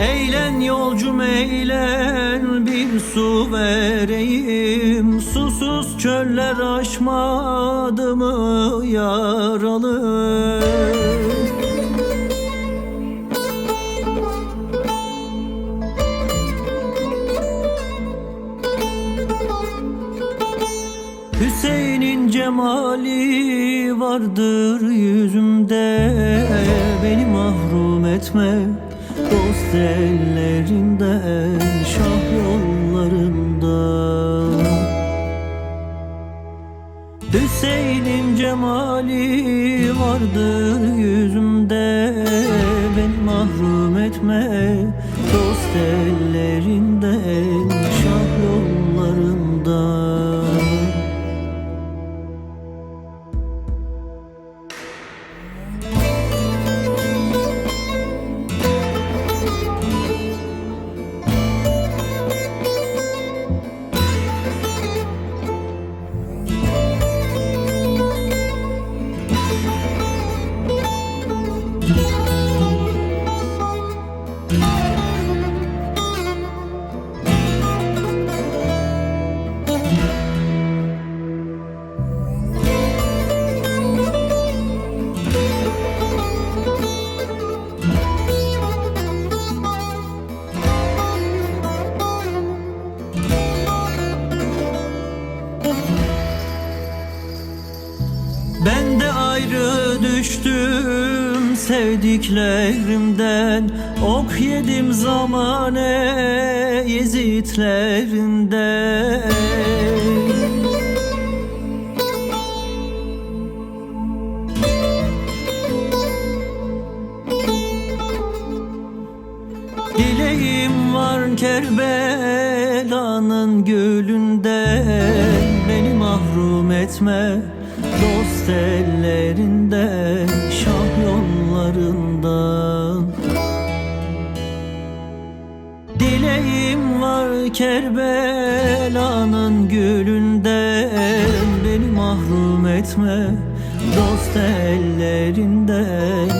Eğlen yolcum eğlen. Bir su vereyim. Susuz çöller aşmadı mı yaralı? Hüseyin'in cemali vardır yüzümde. Beni mahrum etme dost ellerinden Şah yollarından Hüseyin'in cemali vardır yüzümde. Beni mahrum etme dost ellerinden Ben de ayrı düştüm sevdiklerimden Ok yedim zamane yezitlerinden. Dileğim var Kerbela'nın gülünden Beni mahrum etme dost ellerinden. Şah yollarından. Dileğim var Kerbela'nın gülünden. Beni mahrum etme dost ellerinden